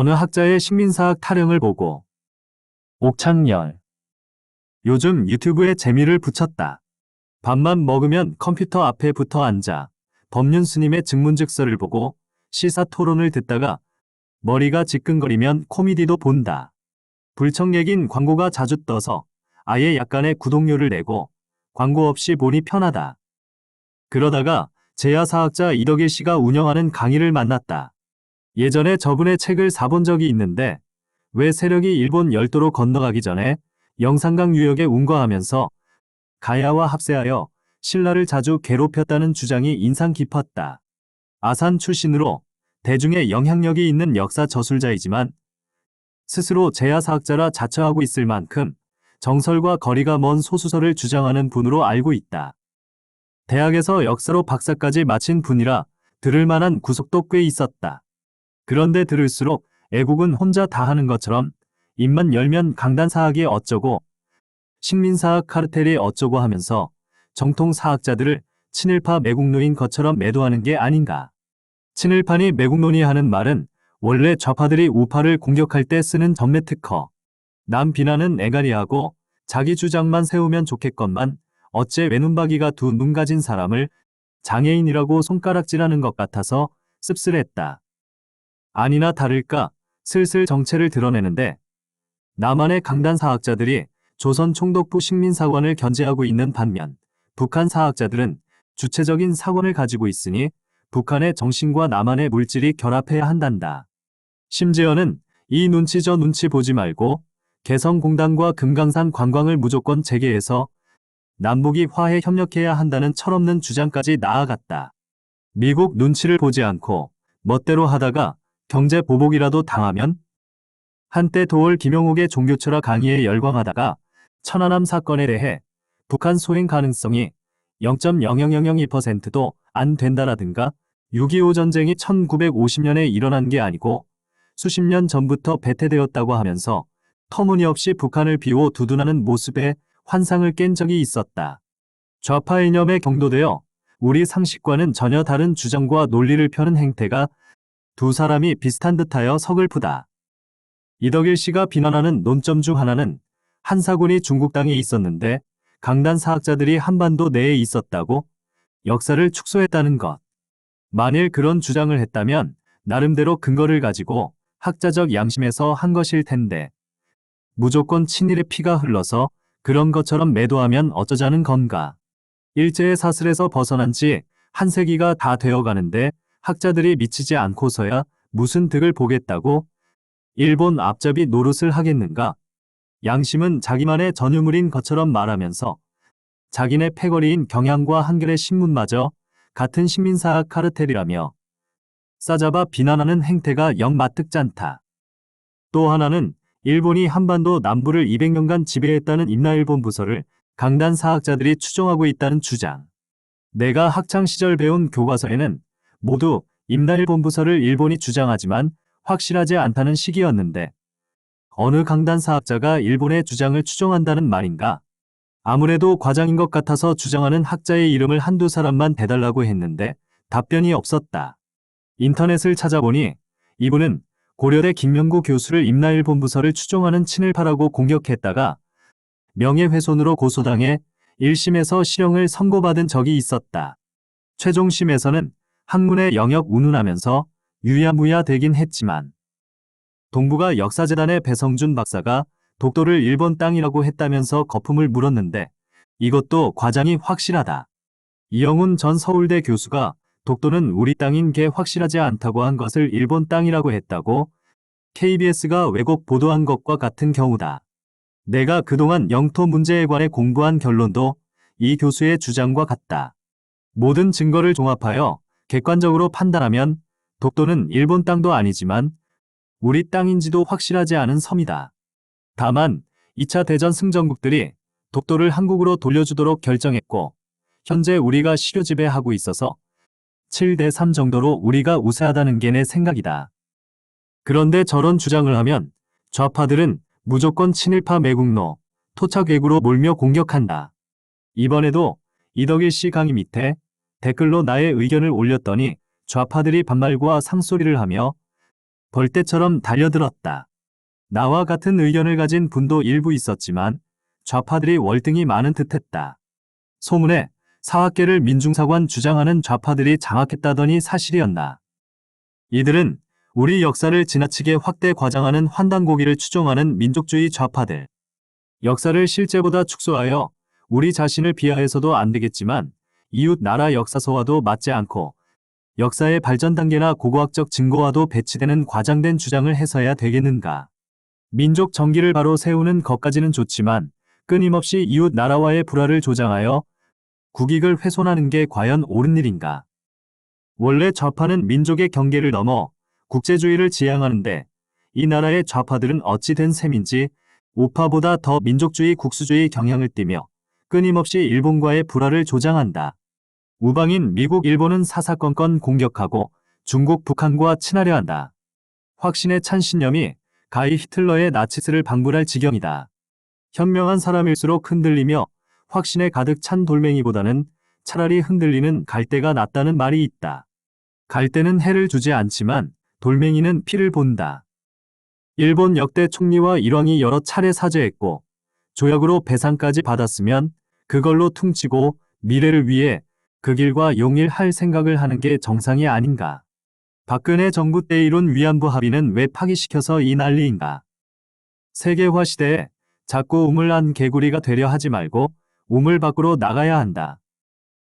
어느 학자의 식민사학 타령을 보고 옥창열 요즘 유튜브에 재미를 붙였다. 밥만 먹으면 컴퓨터 앞에 붙어 앉아 법륜 스님의 증문즉서를 보고 시사 토론을 듣다가 머리가 지끈거리면 코미디도 본다. 불청객인 광고가 자주 떠서 아예 약간의 구독료를 내고 광고 없이 보니 편하다. 그러다가 제야사학자 이덕일 씨가 운영하는 강의를 만났다. 예전에 저분의 책을 사본 적이 있는데 왜 세력이 일본 열도로 건너가기 전에 영산강 유역에 운거하면서 가야와 합세하여 신라를 자주 괴롭혔다는 주장이 인상 깊었다. 아산 출신으로 대중의 영향력이 있는 역사 저술자이지만 스스로 제야사학자라 자처하고 있을 만큼 정설과 거리가 먼 소수설을 주장하는 분으로 알고 있다. 대학에서 역사로 박사까지 마친 분이라 들을 만한 구속도 꽤 있었다. 그런데 들을수록 애국은 혼자 다 하는 것처럼 입만 열면 강단사학이 어쩌고 식민사학 카르텔이 어쩌고 하면서 정통 사학자들을 친일파 매국노인 것처럼 매도하는 게 아닌가. 친일파니 매국노니 하는 말은 원래 좌파들이 우파를 공격할 때 쓰는 전매 특허. 남 비난은 애가리하고 자기 주장만 세우면 좋겠건만 어째 외눈박이가 두 눈 가진 사람을 장애인이라고 손가락질하는 것 같아서 씁쓸했다. 아니나 다를까 슬슬 정체를 드러내는데 남한의 강단 사학자들이 조선 총독부 식민사관을 견제하고 있는 반면 북한 사학자들은 주체적인 사관을 가지고 있으니 북한의 정신과 남한의 물질이 결합해야 한단다. 심지어는 이 눈치 저 눈치 보지 말고 개성공단과 금강산 관광을 무조건 재개해서 남북이 화해 협력해야 한다는 철없는 주장까지 나아갔다. 미국 눈치를 보지 않고 멋대로 하다가 경제 보복이라도 당하면 한때 도월 김영욱의 종교철학 강의에 열광하다가 천안함 사건에 대해 북한 소행 가능성이 0.0002%도 안 된다라든가 6.25 전쟁이 1950년에 일어난 게 아니고 수십 년 전부터 배태되었다고 하면서 터무니없이 북한을 비워 두둔하는 모습에 환상을 깬 적이 있었다. 좌파 이념에 경도되어 우리 상식과는 전혀 다른 주장과 논리를 펴는 행태가 두 사람이 비슷한 듯하여 서글프다. 이덕일 씨가 비난하는 논점 중 하나는 한사군이 중국 땅에 있었는데 강단 사학자들이 한반도 내에 있었다고 역사를 축소했다는 것. 만일 그런 주장을 했다면 나름대로 근거를 가지고 학자적 양심에서 한 것일 텐데 무조건 친일의 피가 흘러서 그런 것처럼 매도하면 어쩌자는 건가. 일제의 사슬에서 벗어난 지 한 세기가 다 되어가는데 학자들이 미치지 않고서야 무슨 득을 보겠다고 일본 앞잡이 노릇을 하겠는가. 양심은 자기만의 전유물인 것처럼 말하면서 자기네 패거리인 경향과 한겨레 신문마저 같은 식민사학 카르텔이라며 싸잡아 비난하는 행태가 영 마뜩잖다. 또 하나는 일본이 한반도 남부를 200년간 지배했다는 임나일본 부서를 강단 사학자들이 추종하고 있다는 주장. 내가 학창 시절 배운 교과서에는 모두 임나일본 부서를 일본이 주장하지만 확실하지 않다는 시기였는데 어느 강단 사학자가 일본의 주장을 추종한다는 말인가? 아무래도 과장인 것 같아서 주장하는 학자의 이름을 한두 사람만 대달라고 했는데 답변이 없었다. 인터넷을 찾아보니 이분은 고려대 김명구 교수를 임나일 본 부서를 추종하는 친일파라고 공격했다가 명예훼손으로 고소당해 1심에서 실형을 선고받은 적이 있었다. 최종심에서는 학문의 영역 운운하면서 유야무야 되긴 했지만 동부가 역사재단의 배성준 박사가 독도를 일본 땅이라고 했다면서 거품을 물었는데 이것도 과장이 확실하다. 이영훈 전 서울대 교수가 독도는 우리 땅인 게 확실하지 않다고 한 것을 일본 땅이라고 했다고 KBS가 왜곡 보도한 것과 같은 경우다. 내가 그동안 영토 문제에 관해 공부한 결론도 이 교수의 주장과 같다. 모든 증거를 종합하여 객관적으로 판단하면 독도는 일본 땅도 아니지만 우리 땅인지도 확실하지 않은 섬이다. 다만 2차 대전 승전국들이 독도를 한국으로 돌려주도록 결정했고 현재 우리가 시료 지배하고 있어서 7대 3 정도로 우리가 우세하다는 게 내 생각이다. 그런데 저런 주장을 하면 좌파들은 무조건 친일파 매국노, 토착 외구로 몰며 공격한다. 이번에도 이덕일 씨 강의 밑에 댓글로 나의 의견을 올렸더니 좌파들이 반말과 상소리를 하며 벌떼처럼 달려들었다. 나와 같은 의견을 가진 분도 일부 있었지만 좌파들이 월등히 많은 듯했다. 소문에 사학계를 민중사관 주장하는 좌파들이 장악했다더니 사실이었나. 이들은 우리 역사를 지나치게 확대 과장하는 환단고기를 추종하는 민족주의 좌파들. 역사를 실제보다 축소하여 우리 자신을 비하해서도 안 되겠지만 이웃 나라 역사서와도 맞지 않고 역사의 발전 단계나 고고학적 증거와도 배치되는 과장된 주장을 해서야 되겠는가. 민족 정기를 바로 세우는 것까지는 좋지만 끊임없이 이웃 나라와의 불화를 조장하여 국익을 훼손하는 게 과연 옳은 일인가. 원래 좌파는 민족의 경계를 넘어 국제주의를 지향하는데 이 나라의 좌파들은 어찌 된 셈인지 우파보다 더 민족주의 국수주의 경향을 띠며 끊임없이 일본과의 불화를 조장한다. 우방인 미국, 일본은 사사건건 공격하고 중국, 북한과 친하려 한다. 확신에 찬 신념이 가히 히틀러의 나치스를 방불할 지경이다. 현명한 사람일수록 흔들리며 확신에 가득 찬 돌멩이보다는 차라리 흔들리는 갈대가 낫다는 말이 있다. 갈대는 해를 주지 않지만 돌멩이는 피를 본다. 일본 역대 총리와 일왕이 여러 차례 사죄했고 조약으로 배상까지 받았으면 그걸로 퉁치고 미래를 위해 그 길과 용일할 생각을 하는 게 정상이 아닌가. 박근혜 정부 때 이룬 위안부 합의는 왜 파기시켜서 이 난리인가. 세계화 시대에 자꾸 우물 안 개구리가 되려 하지 말고 우물 밖으로 나가야 한다.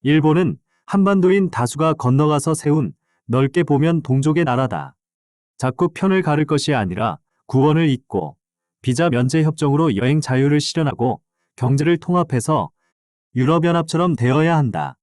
일본은 한반도인 다수가 건너가서 세운 넓게 보면 동족의 나라다. 자꾸 편을 가를 것이 아니라 구원을 잇고 비자 면제 협정으로 여행 자유를 실현하고 경제를 통합해서 유럽연합처럼 되어야 한다.